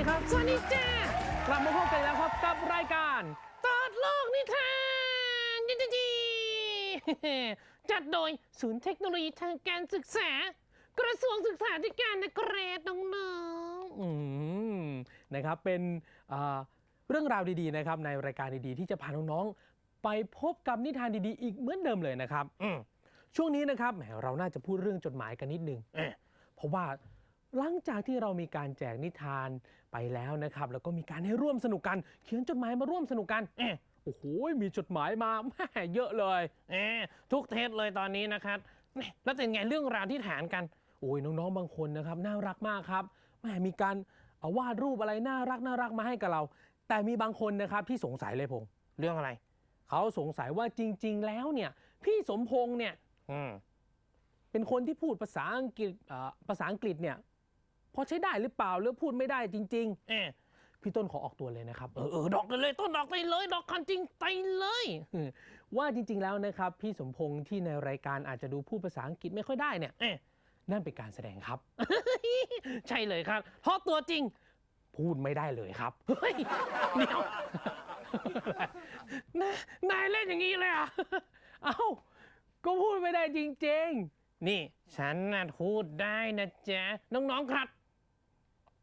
สวัสดีครับ สวัสดีจ้ากลับมาพบกันแล้วครับกับรายการตัดโลกนิทานยินดีจัดโดยศูนย์เทคโนโลยีทางการศึกษา กระทรวงศึกษาธิการนะเกรดน้องๆอืมนะครับเป็นอ่าเรื่องราวดีๆนะครับในรายการดีๆ ที่จะพาน้องๆไปพบกับนิทานดีๆ อีกเหมือนเดิมเลยนะครับอืมช่วงนี้นะครับแหมเราน่าจะพูดเรื่องจดหมายกันนิดนึงเอ๊ะเพราะว่า หลังจากที่เรามีการแจกนิทานไปแล้วนะครับ แล้วก็มีการให้ร่วมสนุกกัน เขียนจดหมายมาร่วมสนุกกันเอะโอ้โหมีจดหมายมาแม่เยอะเลยเอะทุกเทศเลยตอนนี้นะครับนี่แล้วเป็นไงเรื่องราวที่ฐานกันโอ้ยน้องๆบางคนนะครับ น่ารักมากครับแม่มีการเอาวาดรูปอะไรน่ารักน่ารักมาให้กับเรา แต่มีบางคนนะครับที่สงสัยเลยพงษ์เรื่องอะไรเขาสงสัยว่าจริง ๆ แล้วเนี่ย พี่สมพงษ์เนี่ยอืมเป็นคนที่พูดภาษาอังกฤษเอ่อภาษาอังกฤษเนี่ย พอใช้ได้หรือเปล่าหรือพูดไม่ได้จริงๆเออพี่ต้นขอออกตัวเลยนะครับ เออเออดอกเลยเลยต้นดอกไปเลยดอกคันจริงไปเลย ว่าจริง ๆแล้วนะครับ พี่สมพงษ์ที่ในรายการอาจจะดูพูดภาษาอังกฤษไม่ค่อยได้เนี่ยเอ๊ะนั่นเป็นการแสดงครับ ใช่เลยครับ เพราะตัวจริง พูดไม่ได้เลยครับเฮ้ยเดี๋ยวนายนายเล่นอย่างนี้เลยอะเอ้าก็พูดไม่ได้จริง ๆ นี่ ฉันน่ะพูดได้นะจ๊ะน้องๆครับ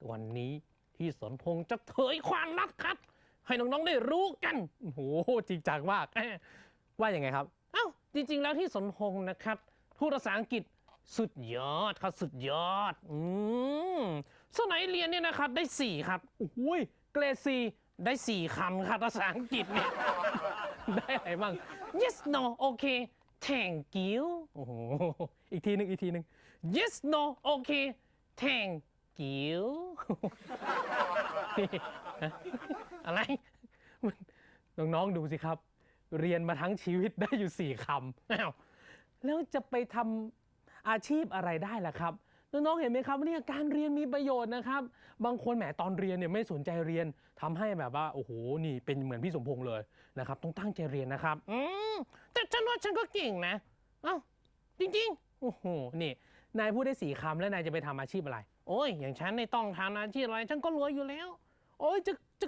วันนี้พี่สนพงษ์จะเผยความลับครับ ให้น้องๆได้รู้กันโอ้โหจริงจังมากเอ๊ะว่าอย่างไงครับ เอ้าจริง ๆ แล้วที่สนพงษ์นะครับพูดภาษาอังกฤษสุดยอดครับสุดยอด อืมสมัยเรียนเนี่ยนะครับได้สี่ครับโอ้โหเกรดสี่ได้สี่คำครับภาษาอังกฤษเนี่ยได้อะไรบ้าง yes no okay thank you โอ้โหอีกทีหนึ่งอีกทีหนึ่ง yes no okay thank you อะไรมันน้องๆดูสิครับ เรียนมาทั้งชีวิตได้อยู่สี่คำอ้าวแล้วจะไปทำอาชีพอะไรได้ล่ะครับน้องๆเห็นไหมครับว่าเนี่ยการเรียนมีประโยชน์นะครับ บางคนแหมตอนเรียนเนี่ยไม่สนใจเรียนทำให้แบบว่าโอ้โหนี่เป็นเหมือนพี่สมพงษ์เลยนะครับ ต้องตั้งใจเรียนนะครับอืมแต่ฉันว่าฉันก็เก่งนะ เอ้าจริงๆโอ้โหนี่นายพูดได้สี่คำแล้วนายจะไปทำอาชีพอะไร โอ้ยอย่างฉันในต้องทำอาชีพอะไร ฉันก็รวยอยู่แล้ว โอ้ยจะจะ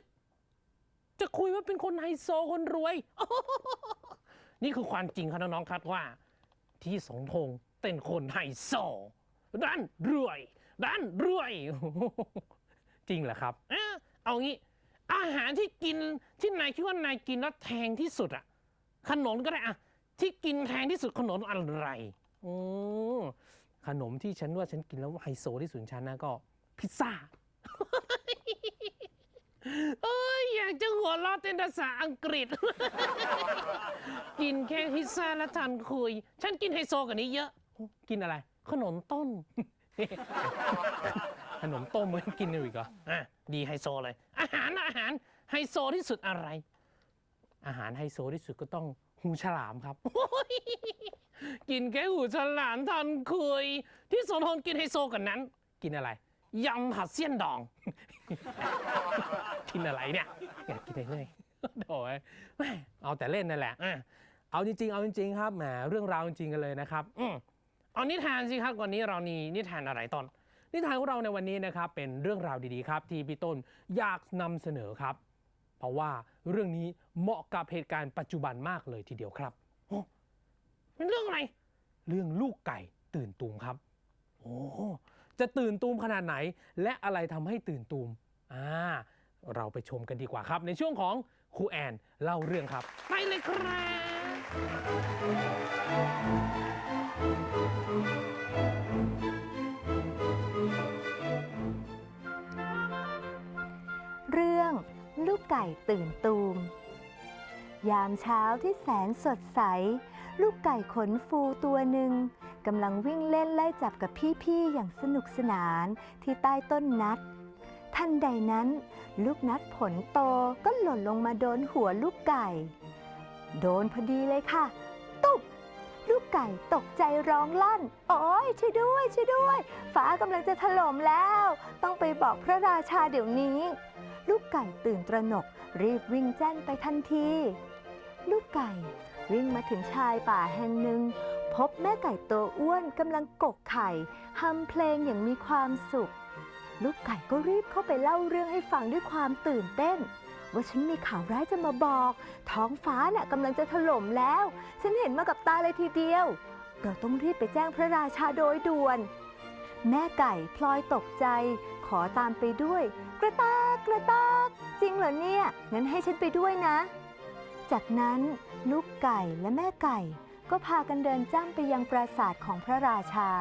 จะคุยว่าเป็นคนไฮโซคนรวย นี่คือความจริงครับน้องๆครับว่า ที่สงพงษ์เป็นคนไฮโซด้านรวยด้านรวย จริงเหรอครับเออเอางี้ อาหารที่กินที่นายคิดว่านายกินแล้วแพงที่สุดอะขนมก็ได้อะที่กินแพงที่สุดขนมอะไรโอ้ ขนมที่ฉันว่าฉันกินแล้วไฮโซที่สุดฉันนะก็ พิซซ่าเอ้ยอยากจะหัวเราะเป็นภาษาอังกฤษ กินแค่พิซซ่าแล้วทันคุย ฉันกินไฮโซกว่านี้เยอะ กินอะไร ขนมต้ม ขนมต้มมันกินอยู่อีกเหรออะดีไฮโซเลย อาหารอาหารไฮโซที่สุดอะไร อาหารไฮโซที่สุดก็ต้อง หูฉลามครับ กินแค่หูฉลามทันคุยที่สนทนกินไฮโซกันนั้น กินอะไรยำผัดเสี้ยนดอง กินอะไรเนี่ยอยากกินอะไรเลยโถ่เอาแต่เล่นนั่นแหละเอาจริงๆ เอาจริงๆ ครับแหมเรื่องราวจริงๆกันเลยนะครับอืเอานิทานสิครับวันนี้เรามีนิทานอะไรตอนนิทานของเราในวันนี้นะครับเป็นเรื่องราวดีๆครับ ที่พี่ต้นอยากนำเสนอครับ เพราะว่าเรื่องนี้เหมาะกับเหตุการณ์ปัจจุบันมากเลยทีเดียวครับโอ้เป็นเรื่องอะไร เรื่องลูกไก่ตื่นตูมครับ โอ้จะตื่นตูมขนาดไหน และอะไรทำให้ตื่นตูมอ่าเราไปชมกันดีกว่าครับ ในช่วงของครูแอนเล่าเรื่องครับ ไปเลยครับเรื่อง ลูกไก่ตื่นตูม ยามเช้าที่แสนสดใส ลูกไก่ขนฟูตัวหนึ่งกำลังวิ่งเล่นไล่จับกับพี่ๆ อย่างสนุกสนานที่ใต้ต้นนัด ทันใดนั้น ลูกนัดผลโตก็หล่นลงมาโดนหัวลูกไก่ โดนพอดีเลยค่ะ ตุ๊บลูกไก่ตกใจร้องลั่น โอ้ยช่วยด้วยช่วยด้วย ฟ้ากำลังจะถล่มแล้ว ต้องไปบอกพระราชาเดี๋ยวนี้ ลูกไก่ตื่นตระหนก รีบวิ่งแจ้นไปทันที ลูกไก่วิ่งมาถึงชายป่าแห่งหนึ่ง พบแม่ไก่ตัวอ้วนกำลังกกไข่ฮัมเพลงอย่างมีความสุข ลูกไก่ก็รีบเข้าไปเล่าเรื่องให้ฟังด้วยความตื่นเต้น ว่าฉันมีข่าวร้ายจะมาบอก ท้องฟ้าน่ะกำลังจะถล่มแล้ว ฉันเห็นมากับตาเลยทีเดียว เราต้องรีบไปแจ้งพระราชาโดยด่วน แม่ไก่พลอยตกใจ ขอตามไปด้วย กระตากกระตากจริงเหรอเนี่ย งั้นให้ฉันไปด้วยนะ จากนั้นลูกไก่และแม่ไก่ ก็พากันเดินจ้ำไปยังปราสาทของพระราชา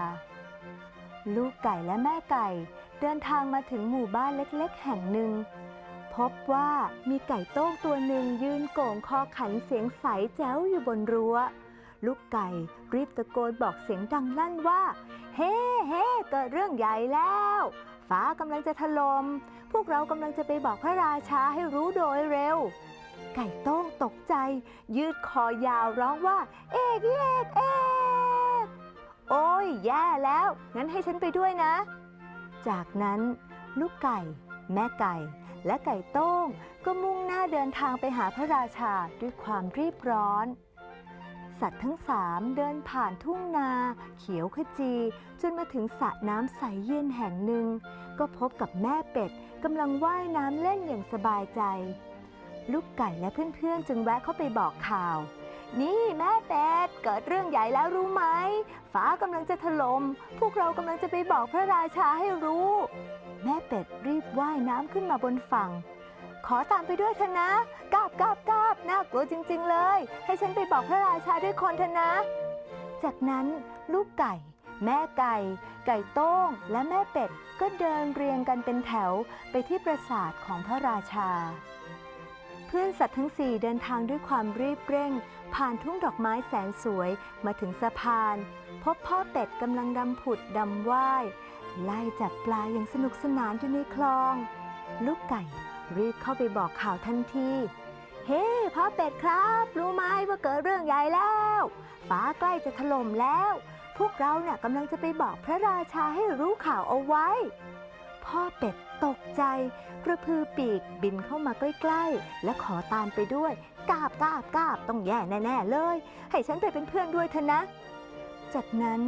ลูกไก่และแม่ไก่ เดินทางมาถึงหมู่บ้านเล็กๆ แห่งหนึ่ง พบว่ามีไก่โต้งตัวหนึ่งยืนโก่งคอขันเสียงใสแจ๋วอยู่บนรั้วลูกไก่รีบตะโกนบอกเสียงดังลั่นว่า เฮ้เฮ้เกิดเรื่องใหญ่แล้ว ฟ้ากำลังจะถลม่มพวกเรากำลังจะไปบอกพระราชาให้รู้โดยเร็ว ไก่โต้งตกใจ ยืดคอยาวร้องว่า เอกเอกเอกโอ้ยแย่แล้ว งั้นให้ฉันไปด้วยนะ จากนั้นลูกไก่ แม่ไก่ และไก่โต้งก็มุ่งหน้าเดินทางไปหาพระราชาด้วยความรีบร้อน สัตว์ทั้งสามเดินผ่านทุ่งนา เขียวขจี จนมาถึงสระน้ำใสเย็นแห่งหนึ่ง ก็พบกับแม่เป็ดกำลังว่ายน้ำเล่นอย่างสบายใจ ลูกไก่และเพื่อนๆ จึงแวะเข้าไปบอกข่าว นี่แม่เป็ดเกิดเรื่องใหญ่แล้วรู้ไหมฟ้ากำลังจะถลม่มพวกเรากำลังจะไปบอกพระราชาให้รู้ แม่เป็ดรีบว่ายน้ำขึ้นมาบนฝั่ง ขอตามไปด้วยเถอะนะกาบกาบกาบน่ากลัวจริง ๆ เลย ให้ฉันไปบอกพระราชาด้วยคนเถอะนะ จากนั้นลูกไก่ แม่ไก่ ไก่โต้งและแม่เป็ดก็เดินเรียงกันเป็นแถวไปที่ปราสาทของพระราชา เพื่อนสัตว์ทั้งสี่เดินทางด้วยความรีบเร่ง ผ่านทุ่งดอกไม้แสนสวยมาถึงสะพาน พบพ่อเป็ดกำลังดำผุดดำว่ายไล่จับปลาอย่างสนุกสนานอยู่ในคลอง ลูกไก่ รีบเข้าไปบอกข่าวทันที เฮ้พ่อเป็ดครับ รู้ไหมว่าเกิดเรื่องใหญ่แล้วฟ้าใกล้จะถล่มแล้ว พวกเราเนี่ยกำลังจะไปบอกพระราชาให้รู้ข่าวเอาไว้ พ่อเป็ดตกใจ กระพือปีกบินเข้ามาใกล้ๆ และขอตามไปด้วย กาบกาบกาบต้องแย่แน่ๆเลย ให้ฉันไปเป็นเพื่อนด้วยเถอะนะ จากนั้น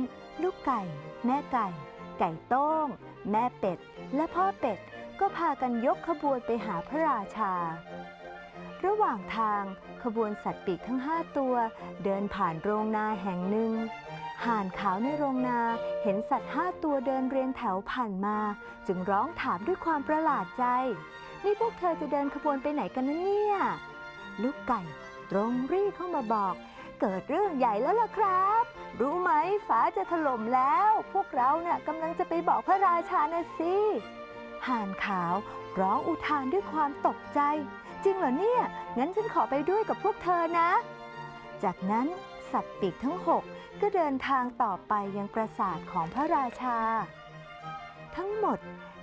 ลูกไก่ แม่ไก่ ไก่โต้ง แม่เป็ด และพ่อเป็ด ก็พากันยกขบวนไปหาพระราชา ระหว่างทางขบวนสัตว์ปีกทั้งห้าตัวเดินผ่านโรงนาแห่งหนึ่ง ห่านขาวในโรงนาเห็นสัตว์ห้าตัวเดินเรียงแถวผ่านมา จึงร้องถามด้วยความประหลาดใจ นี่พวกเธอจะเดินขบวนไปไหนกันนะเนี่ย ลูกไก่ตรงรีเข้ามาบอกเกิดเรื่องใหญ่แล้วล่ะครับ รู้ไหมฟ้าจะถล่มแล้ว พวกเราเนี่ยกำลังจะไปบอกพระราชานะสิ ห่านขาวร้องอุทานด้วยความตกใจ จริงเหรอเนี่ย งั้นฉันขอไปด้วยกับพวกเธอนะ จากนั้นสัตว์ปีกทั้งหกก็เดินทางต่อไปยังปราสาทของพระราชา ทั้งหมด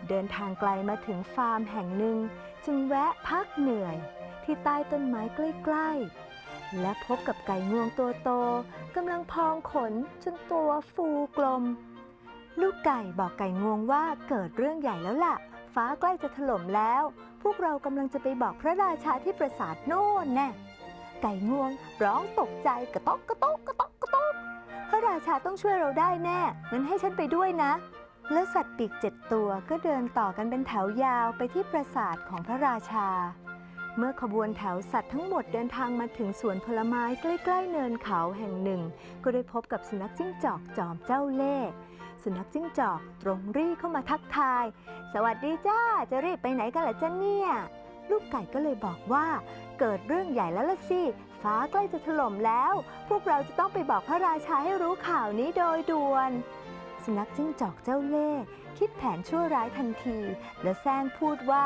เดินทางไกลมาถึงฟาร์มแห่งหนึ่ง จึงแวะพักเหนื่อย ที่ใต้ต้นไม้ใกล้ๆ และพบกับไก่งวงตัวโตกำลังพองขนจนตัวฟูกลม ลูกไก่บอกไก่งวงว่าเกิดเรื่องใหญ่แล้วล่ะ ฟ้าใกล้จะถล่มแล้ว พวกเรากำลังจะไปบอกพระราชาที่ปราสาทโน่นแน่ไก่งวงร้องตกใจกระตอกกระตอกกระตอกกระตอกพระราชาต้องช่วยเราได้แน่งั้นให้ฉันไปด้วยนะ แล้วสัตว์ปีกเจ็ดตัวก็เดินต่อกันเป็นแถวยาวไปที่ปราสาทของพระราชา เมื่อขบวนแถวสัตว์ทั้งหมดเดินทางมาถึงสวนผลไม้ใกล้ๆเนินเขาแห่งหนึ่ง ก็ได้พบกับสุนัขจิ้งจอกจอมเจ้าเล่ห์ สุนัขจิ้งจอกตรงรีเข้ามาทักทาย สวัสดีจ้า จะรีบไปไหนกันล่ะจ้าเนี่ย ลูกไก่ก็เลยบอกว่า เกิดเรื่องใหญ่แล้วล่ะสิ ฟ้าใกล้จะถล่มแล้ว พวกเราจะต้องไปบอกพระราชาให้รู้ข่าวนี้โดยด่วน สุนัขจิ้งจอกเจ้าเล่คิดแผนชั่วร้ายทันที และแซงพูดว่า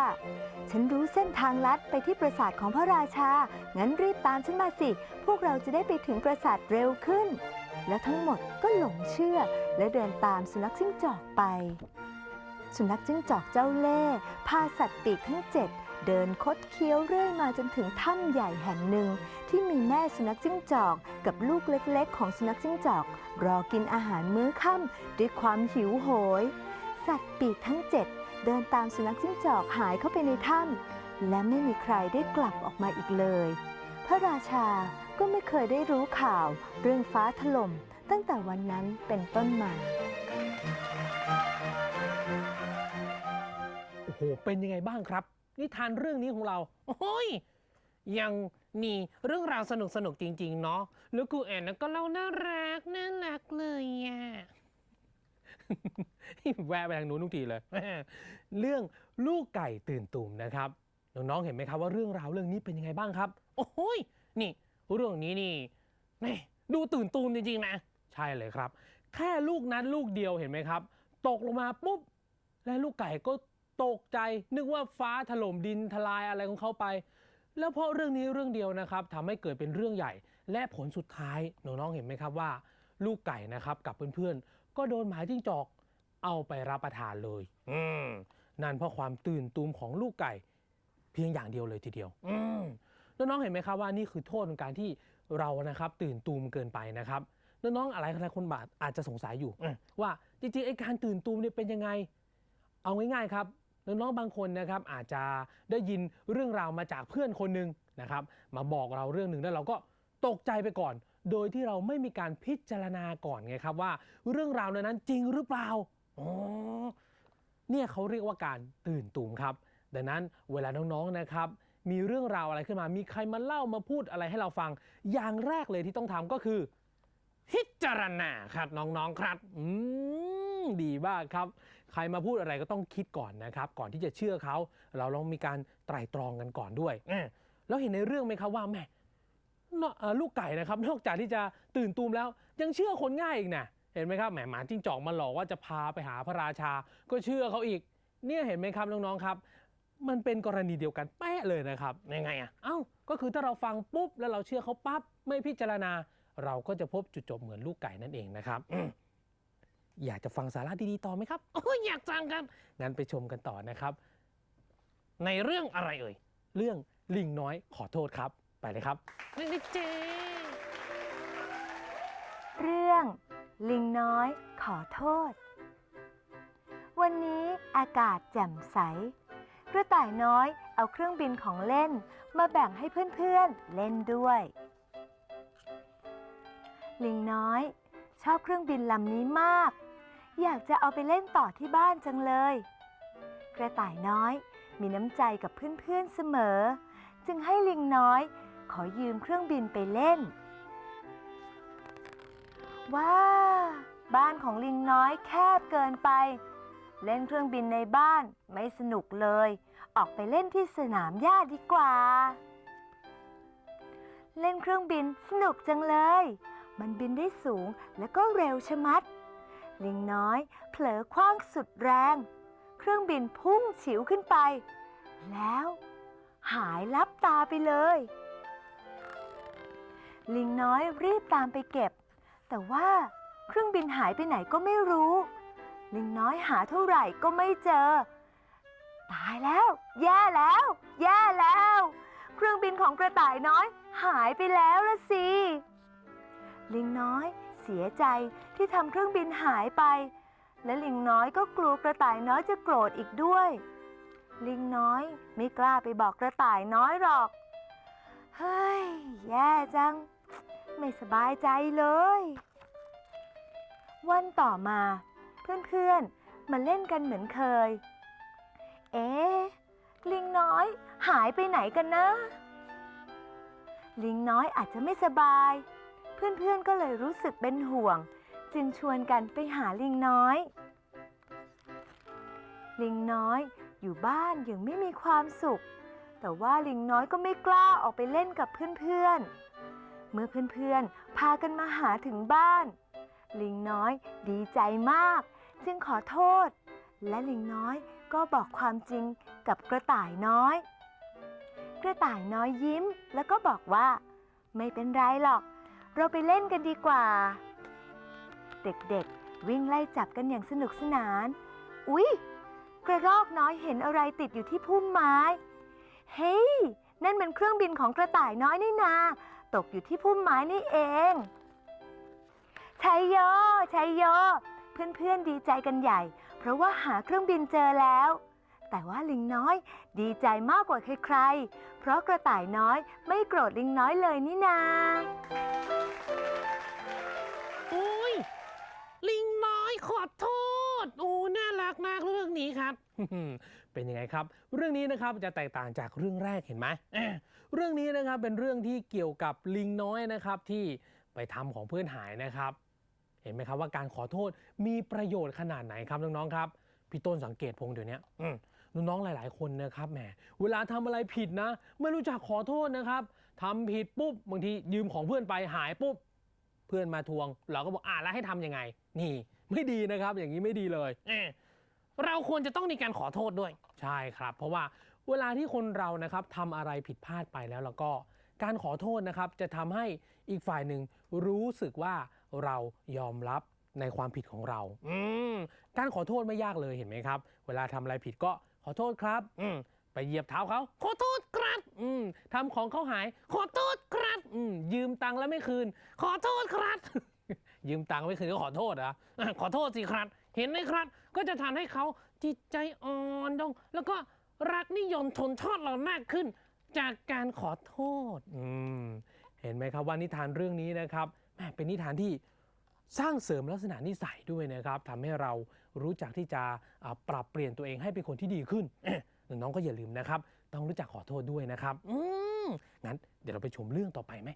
ฉันรู้เส้นทางลัดไปที่ปราสาทของพระราชา งั้นรีบตามฉันมาสิ พวกเราจะได้ไปถึงปราสาทเร็วขึ้น และทั้งหมดก็หลงเชื่อและเดินตามสุนัขจิ้งจอกไป สุนัขจิ้งจอกเจ้าเล่ห์พาสัตว์ปีกทั้งเจ็ดเดินคดเคี้ยวเรื่อยมาจนถึงถ้ำใหญ่แห่งหนึ่ง ที่มีแม่สุนัขจิ้งจอกกับลูกเล็กๆ ของสุนัขจิ้งจอก รอกินอาหารมื้อค่ำด้วยความหิวโหย สัตว์ปีกทั้งเจ็ดเดินตามสุนัขจิ้งจอกหายเข้าไปในถ้ำและไม่มีใครได้กลับออกมาอีกเลย พระราชา ก็ไม่เคยได้รู้ข่าวเรื่องฟ้าถล่มตั้งแต่วันนั้นเป็นต้นมาโอ้โหเป็นยังไงบ้างครับ นิทานเรื่องนี้ของเรา โอ้ยยังมีเรื่องราวสนุกสนุกจริง ๆ เนาะแล้วครูแอนก็เล่าน่ารักน่ารักเลยอะ แวะไปทางนู้นทุกทีเลย เรื่องลูกไก่ตื่นตูมนะครับ น้องๆเห็นไหมครับว่าเรื่องราวเรื่องนี้เป็นยังไงบ้างครับ โอ้ยนี่ เรื่องนี้นี่แม่ดูตื่นตูมจริงๆนะ ใช่เลยครับ แค่ลูกนั้นลูกเดียวเห็นไหมครับ ตกลงมาปุ๊บ และลูกไก่ก็ตกใจ นึกว่าฟ้าถล่มดินทลายอะไรของเขาไป แล้วเพราะเรื่องนี้เรื่องเดียวนะครับทำให้เกิดเป็นเรื่องใหญ่ และผลสุดท้ายน้องๆเห็นไหมครับว่า ลูกไก่นะครับกับเพื่อนๆ ก็โดนหมาจิ้งจอกเอาไปรับประทานเลย อืมนั่นเพราะความตื่นตูมของลูกไก่ เพียงอย่างเดียวเลยทีเดียว อืม น้องๆเห็นไหมครับว่านี่คือโทษของการที่เรานะครับตื่นตูมเกินไปนะครับน้องๆอะไรหลายคนบาทอาจจะสงสัยอยู่อืมว่าจริงๆไอ้การตื่นตูมเนี่ยเป็นยังไง เอาง่ายๆครับน้องๆบางคนนะครับอาจจะได้ยินเรื่องราวมาจากเพื่อนคนหนึ่งนะครับมาบอกเราเรื่องหนึ่งแล้วเราก็ตกใจไปก่อน โดยที่เราไม่มีการพิจารณาก่อนไงครับว่าเรื่องราวนั้นจริงหรือเปล่าอ๋อเนี่ยเขาเรียกว่าการตื่นตูมครับ ดังนั้นเวลาน้องๆนะครับ มีเรื่องราวอะไรขึ้นมา มีใครมาเล่ามาพูดอะไรให้เราฟัง อย่างแรกเลยที่ต้องทำก็คือพิจารณาครับน้องๆครับ อืมดีมากครับ ใครมาพูดอะไรก็ต้องคิดก่อนนะครับ ก่อนที่จะเชื่อเขา เราลองมีการไตร่ตรองกันก่อนด้วยแล้วเห็นในเรื่องไหมครับว่าแม่ลูกไก่นะครับ นอกจากที่จะตื่นตูมแล้ว ยังเชื่อคนง่ายอีกนะเห็นไหมครับแหมหมาจิ้งจอกมาหลอกว่าจะพาไปหาพระราชา ก็เชื่อเขาอีก เนี่ยเห็นไหมครับน้องๆครับ มันเป็นกรณีเดียวกันแป๊ะเลยนะครับยังไงอะเอ้าก็คือถ้าเราฟังปุ๊บแล้วเราเชื่อเขาปั๊บไม่พิจารณา เราก็จะพบจุดจบเหมือนลูกไก่นั่นเองนะครับออยากจะฟังสาระดีๆต่อไหมครับโอ้ยอยากฟังครับงั้นไปชมกันต่อนะครับ ในเรื่องอะไรเอ่ยเรื่องลิงน้อยขอโทษครับ ไปเลยครับนี่เจเรื่องลิงน้อยขอโทษ วันนี้อากาศแจ่มใส กระต่ายน้อยเอาเครื่องบินของเล่น มาแบ่งให้เพื่อนๆเล่นด้วย ลิงน้อย ชอบเครื่องบินลำนี้มาก อยากจะเอาไปเล่นต่อที่บ้านจังเลย กระต่ายน้อยมีน้ำใจกับเพื่อนๆเสมอ จึงให้ลิงน้อย ขอยืมเครื่องบินไปเล่น ว้า บ้านของลิงน้อยแคบเกินไป เล่นเครื่องบินในบ้านไม่สนุกเลย ออกไปเล่นที่สนามหญ้าดีกว่า เล่นเครื่องบินสนุกจังเลย มันบินได้สูงแล้วก็เร็วชะมัด ลิงน้อย เผลอคว้างสุดแรง เครื่องบินพุ่งฉิวขึ้นไป แล้ว หายลับตาไปเลย ลิงน้อยรีบตามไปเก็บ แต่ว่าเครื่องบินหายไปไหนก็ไม่รู้ ลิงน้อยหาเท่าไหร่ก็ไม่เจอ ตายแล้ว แย่แล้ว แย่แล้ว เครื่องบินของกระต่ายน้อยหายไปแล้วละสิ ลิงน้อยเสียใจที่ทำเครื่องบินหายไป และลิงน้อยก็กลัวกระต่ายน้อยจะโกรธอีกด้วย ลิงน้อยไม่กล้าไปบอกกระต่ายน้อยหรอก เฮ้ย แย่จัง ไม่สบายใจเลย วันต่อมา เพื่อนๆ มาเล่นกันเหมือนเคย เอ๊ลิงน้อยหายไปไหนกันนะ ลิงน้อยอาจจะไม่สบาย เพื่อนๆก็เลยรู้สึกเป็นห่วง จึงชวนกันไปหาลิงน้อย ลิงน้อยอยู่บ้านย่างไม่มีความสุข แต่ว่าลิงน้อยก็ไม่กล้าออกไปเล่นกับเพื่อนๆ เมื่อเพื่อนๆ พากันมาหาถึงบ้าน ลิงน้อยดีใจมาก จึงขอโทษ และลิงน้อยก็บอกความจริงกับกระต่ายน้อย กระต่ายน้อยยิ้มแล้วก็บอกว่า ไม่เป็นไรหรอก เราไปเล่นกันดีกว่า เด็กๆ วิ่งไล่จับกันอย่างสนุกสนาน อุ๊ย กระรอกน้อยเห็นอะไรติดอยู่ที่พุ่มไม้ เฮ้ย นั่นมันเครื่องบินของกระต่ายน้อยนี่นา ตกอยู่ที่พุ่มไม้นี่เอง ชัยโยชัยโย เพื่อนๆดีใจกันใหญ่ เพราะว่าหาเครื่องบินเจอแล้ว แต่ว่าลิงน้อยดีใจมากกว่าใครๆ เพราะกระต่ายน้อยไม่โกรธลิงน้อยเลยนี่นาโอ้ย ลิงน้อยขอโทษ โอ้ น่ารักากมากเรื่องนี้ครับ เป็นยังไงครับ เรื่องนี้นะครับจะแตกต่างจากเรื่องแรกเห็นไหมเอ้อเรื่องนี้นะครับเป็นเรื่องที่เกี่ยวกับลิงน้อยนะครับที่ไปทำของเพื่อนหายนะครับ เห็นไหมครับว่าการขอโทษมีประโยชน์ขนาดไหนครับน้องๆครับพี่ต้นสังเกตพงษ์เดี๋ยวนี้อืมน้องๆหลาย ๆ คนนะครับแหมเวลาทำอะไรผิดนะ ไม่รู้จักขอโทษนะครับทำผิดปุ๊บบางทียืมของเพื่อนไปหายปุ๊บ เพื่อนมาทวง เราก็บอกอ่าแล้วให้ทำยังไง นี่ ไม่ดีนะครับ อย่างนี้ไม่ดีเลยเออเราควรจะต้องมีการขอโทษด้วย ใช่ครับ เพราะว่าเวลาที่คนเรานะครับทำอะไรผิดพลาดไปแล้วแล้วก็ การขอโทษนะครับ จะทำให้อีกฝ่ายหนึ่งรู้สึกว่า เรายอมรับในความผิดของเรา อืมการขอโทษไม่ยากเลยเห็นไหมครับ เวลาทำอะไรผิดก็ขอโทษครับ อืมไปเหยียบเท้าเขาขอโทษครับ อืมทำของเขาหาย ขอโทษครับ อืมยืมตังค์แล้วไม่คืน ขอโทษครับ ยืมตังค์ไม่คืนก็ขอโทษเหรออะขอโทษสิครับ เห็นไหมครับ ก็จะทำให้เขาจิตใจอ่อนลงแล้วก็รักนิยมชนชอบเรามากขึ้น จากการขอโทษ อืมเห็นไหมครับว่านิทานเรื่องนี้นะครับแหม่ เป็นนิทานที่สร้างเสริมลักษณะนิสัยด้วยนะครับทำให้เรารู้จักที่จะอ่าปรับเปลี่ยนตัวเองให้เป็นคนที่ดีขึ้นเอ๊ะน้องๆก็อย่าลืมนะครับ ต้องรู้จักขอโทษด้วยนะครับ อืมงั้นเดี๋ยวเราไปชมเรื่องต่อไปไหม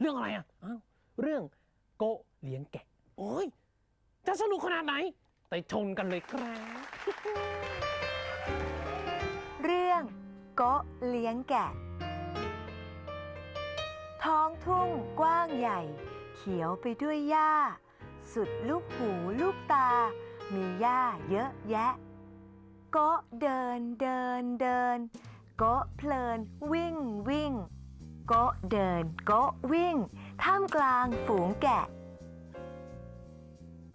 เรื่องอะไรอะอ้าวเรื่องโกะเลี้ยงแกะ โอ้ย จะสนุกขนาดไหน ไปชมกันเลยครับ เรื่องโกะเลี้ยงแกะ ท้องทุ่งกว้างใหญ่เขียวไปด้วยหญ้า สุดลูกหูลูกตา มีหญ้าเยอะแยะกะเดินเดินเดินกะเพลินวิ่งวิ่งกะเดินกะวิ่ง ท่ามกลางฝูงแกะ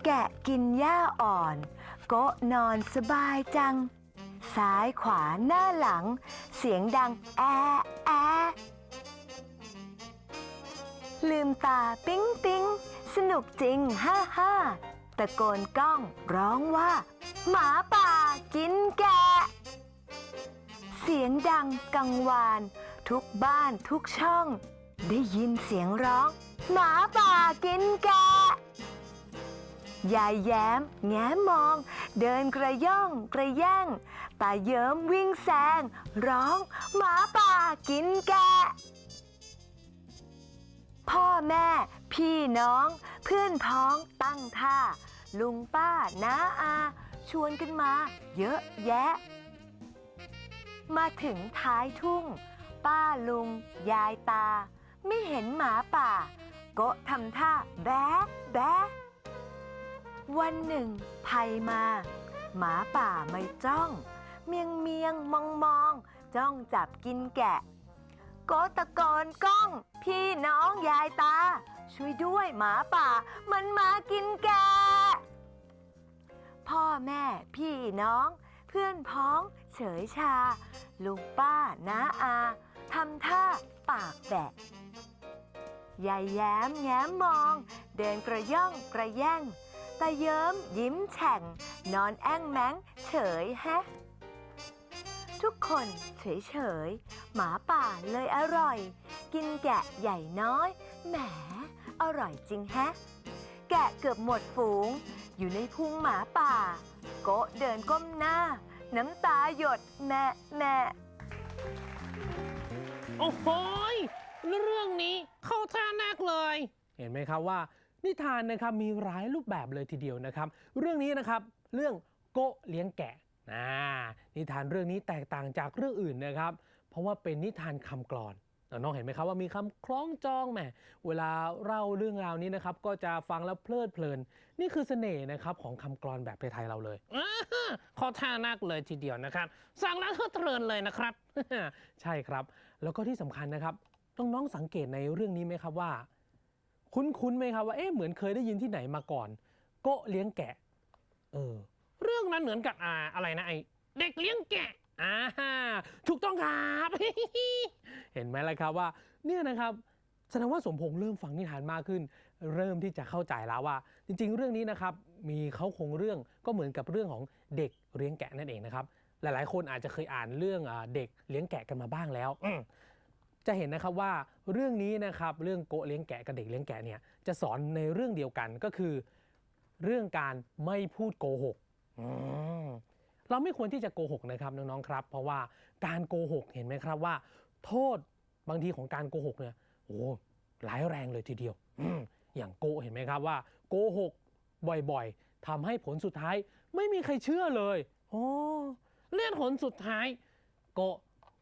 แกะกินหญ้าอ่อนกะนอนสบายจัง ซ้ายขวาหน้าหลัง เสียงดังแอะแอะ ลืมตาปิ๊งปิ๊งสนุกจริงฮ่าฮ่าตะโกนก้องร้องว่า หมาป่ากินแกะ เสียงดังกังวาน ทุกบ้านทุกช่อง ได้ยินเสียงร้อง หมาป่ากินแกะ ยายแย้ม แง้มมอง เดินกระย่องกระแย่งตาเยิ้มวิ่งแซงร้อง หมาป่ากินแกะ พ่อแม่ พี่น้อง เพื่อนพ้องตั้งท่า ลุงป้าน้าอา ชวนกันมา เยอะแยะ มาถึงท้ายทุ่ง ป้าลุง ยายตา ไม่เห็นหมาป่ากะทำท่าแบ๊ะแบ๊ะวันหนึ่งภัยมา หมาป่าไม่จ้อง เมียงเมียงมองมองจ้องจับกินแกะ โกตะโกนก้อง พี่น้องยายตา ช่วยด้วยหมาป่า มันมากินแก พ่อแม่พี่น้อง เพื่อนพ้องเฉยชา ลุงป้าน้าอาทำท่าปากแบะยายแย้มแง้มมอง เดินกระย่องกระแย่งตาเยิ้มยิ้มแฉ่ง นอนแอ้งแม้งเฉยแฮะ ทุกคนเฉยๆ หมาป่าเลยอร่อย กินแกะใหญ่น้อย แหม อร่อยจริงแฮะ แกะเกือบหมดฝูง อยู่ในพุงหมาป่า โกะเดินก้มหน้า น้ำตาหยดแม่แม่โอ้โหยเรื่องนี้เข้าท่านักเลย เห็นไหมครับว่า นิทานนะครับมีหลายรูปแบบเลยทีเดียวนะครับ เรื่องนี้นะครับ เรื่องโกะเลี้ยงแกะ นะนิทานเรื่องนี้แตกต่างจากเรื่องอื่นนะครับ เพราะว่าเป็นนิทานคำกลอนน้องๆเห็นไหมครับว่ามีคำคล้องจองแหมเวลาเล่าเรื่องราวนี้นะครับก็จะฟังแล้วเพลิดเพลิน นี่คือเสน่ห์นะครับของคำกลอนแบบไทยๆเราเลยอ่าเขอท่านักเลยทีเดียวนะครับสั่งแล้วเพลิดเพลินเลยนะครับ ใช่ครับ แล้วก็ที่สำคัญนะครับน้องๆสังเกตในเรื่องนี้ไหมครับว่า คุ้นๆไหมครับว่าเอ๊ะเหมือนเคยได้ยินที่ไหนมาก่อนโกะเลี้ยงแกะ เออ เรื่องนั้นเหมือนกับอ่าอะไรนะไอเด็กเลี้ยงแกะอ่าถูกต้องครับ เห็นไหมล่ะครับว่า เนี่ยนะครับแสดงว่าสมพงษ์เริ่มฟังนิทานมากขึ้น เริ่มที่จะเข้าใจแล้วว่า จริง ๆ เรื่องนี้นะครับมีเขาคงเรื่องก็เหมือนกับเรื่องของเด็กเลี้ยงแกะนั่นเองนะครับหลายๆ คนอาจจะเคยอ่านเรื่องอาเด็กเลี้ยงแกะกันมาบ้างแล้วอืมจะเห็นนะครับว่าเรื่องนี้นะครับเรื่องโกะเลี้ยงแกะกับเด็กเลี้ยงแกะเนี่ยจะสอนในเรื่องเดียวกันก็คือ เรื่องการไม่พูดโกหกอืม เราไม่ควรที่จะโกหกนะครับน้องๆครับ เพราะว่าการโกหกเห็นไหมครับว่า โทษบางทีของการโกหกเนี่ยโอ้ร้ายแรงเลยทีเดียวอย่างโกเห็นไหมครับว่าโกหกบ่อยๆทำให้ผลสุดท้าย ไม่มีใครเชื่อเลยโอ้เลื่อนผลสุดท้าย โก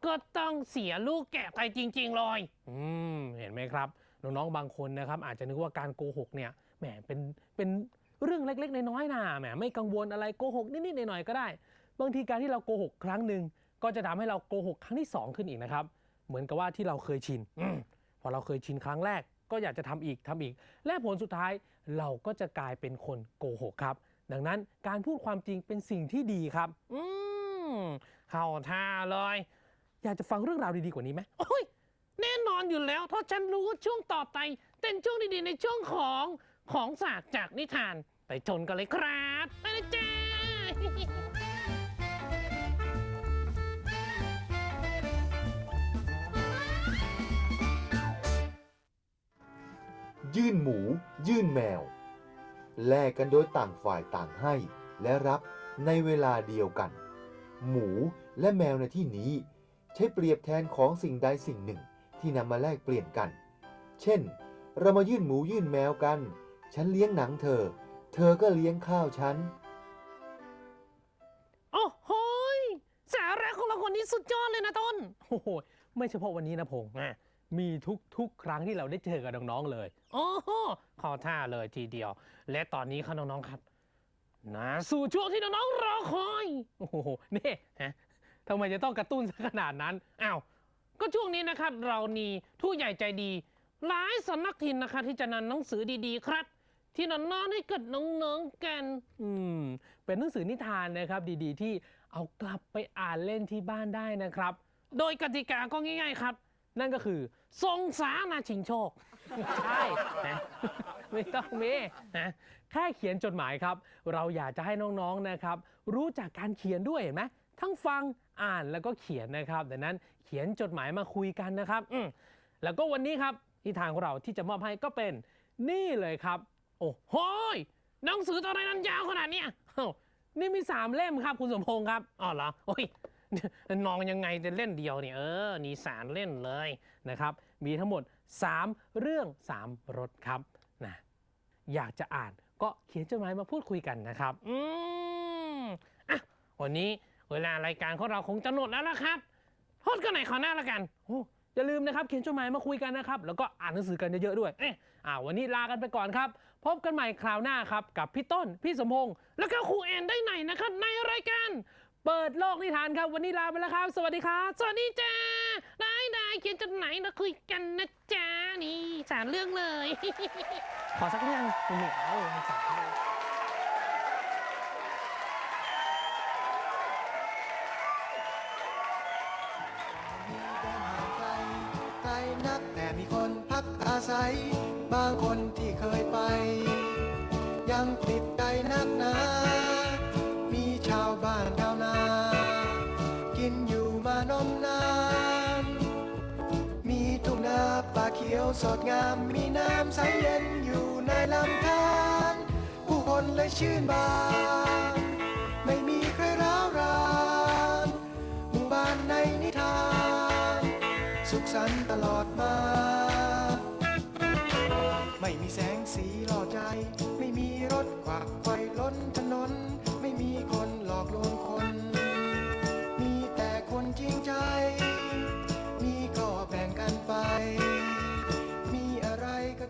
ก็ต้องเสียลูกแกะไปจริง ๆ เลยอืมเห็นไหมครับน้องๆบางคนนะครับ อาจจะนึกว่าการโกหกเนี่ยแหมเป็นเป็น เรื่องเล็กๆน้อยๆนะแหมไม่กังวลอะไรโกหกนิดๆหน่อยๆก็ได้ บางทีการที่เราโกหกครั้งหนึ่งก็จะทำให้เราโกหกครั้งที่สองขึ้นอีกนะครับ เหมือนกับว่าที่เราเคยชินอพอเราเคยชินครั้งแรก ก็อยากจะทำอีกทำอีก และผลสุดท้ายเราก็จะกลายเป็นคนโกหกครับ ดังนั้นการพูดความจริงเป็นสิ่งที่ดีครับ อืมเข้าท่าเลย อยากจะฟังเรื่องราวดีๆกว่านี้ไหมโอ้ยแน่นอนอยู่แล้ว เพราะฉันรู้ว่าช่วงต่อไปเป็นช่วงดีๆในช่วงของ ของศาสตร์จากนิทาน ไปชนกันเลยครับไปเลยจ้ายื่นหมู ยื่นแมว แลกกันโดยต่างฝ่ายต่างให้ และรับในเวลาเดียวกัน หมูและแมวในที่นี้ ใช้เปรียบแทนของสิ่งใดสิ่งหนึ่งที่นำมาแลกเปลี่ยนกัน เช่น เรามายื่นหมูยื่นแมวกัน ฉันเลี้ยงหนังเธอ เธอก็เลี้ยงข้าวฉัน โอ้โหยสาระของเราคนนี้สุดยอดเลยนะต้นโอ้โหไม่เฉพาะวันนี้นะพงษ์นะมีทุกๆ ครั้งที่เราได้เจอกับน้องๆเลยโอ้โหเขอท่าเลยทีเดียว และตอนนี้ครับน้องๆครับนะสู่ช่วงที่น้องๆรอคอยโอ้โหนี่ฮะทำไมจะต้องกระตุ้นซะขนาดนั้นอ้าวก็ช่วงนี้นะครับ เรามีผู้ใหญ่ใจดี หลายสำนักพิมพ์นะคะที่จะนำหนังสือดีๆ ครับ ที่นอนๆให้กับน้องๆกัน อืม เป็นหนังสือนิทานนะครับ ดีๆ ที่เอากลับไปอ่านเล่นที่บ้านได้นะครับ โดยกติกาก็ง่าย ๆ ครับ นั่นก็คือทรงสานาชิงโชค ใช่นะไม่ต้องเมนะแค่เขียนจดหมายครับ เราอยากจะให้น้องๆนะครับ รู้จักการเขียนด้วยเห็นไหมทั้งฟังอ่านแล้วก็เขียนนะครับดังนั้นเขียนจดหมายมาคุยกันนะครับอืมแล้วก็วันนี้ครับนิทานของเราที่จะมอบให้ก็เป็นนี่เลยครับ โอ้โหยหนังสือตอนไหนนั้นยาวขนาดเนี้ยนี่มีสามเล่มครับคุณสมพงษ์ครับอ๋อเหรอโอ้ยนองยังไงจะเล่นเดียวเนี่ยเออนีสารเล่นเลยนะครับ มีทั้งหมด 3 เรื่อง 3รสครับนะอยากจะอ่านก็เขียนจดหมายมาพูดคุยกันนะครับ อืมอะวันนี้เวลารายการของเราคงจะหมดแล้วละครับพดกันไหนขอหน้าละกันโอ้อย่าลืมนะครับเขียนจดหมายมาคุยกันนะครับ แล้วก็อ่านหนังสือกันเยอะๆด้วยเอ๊ะอ่าวันนี้ลากันไปก่อนครับ พบกันใหม่คราวหน้าครับ กับพี่ต้น พี่สมพงษ์แล้วก็ครูแอนได้ไหนนะครับ ในรายการเปิดโลกนิทานครับ วันนี้ลาไปแล้วครับ สวัสดีครับ สวัสดีจ้า ได้ได้เขียนจดหมายมาคุยกันนะจ้านี่สารเรื่องเลย ขอสักเรื่องเหนียวสาร แต่มีคนพักอาศัย บางคนที่เคยไป ยังติดใจนักหนา มีชาวบ้านชาวนา กินอยู่มานมนานมีทุ่งนาป่าเขียวสดงาม มีน้ำใสเย็นอยู่ในลำธารผู้คนเลยชื่นบานันต์ตลอดมา ไม่มีแสงสีหล่อใจ ไม่มีรถขวักไขว่ล้นถนน ไม่มีคนหลอกลวงคน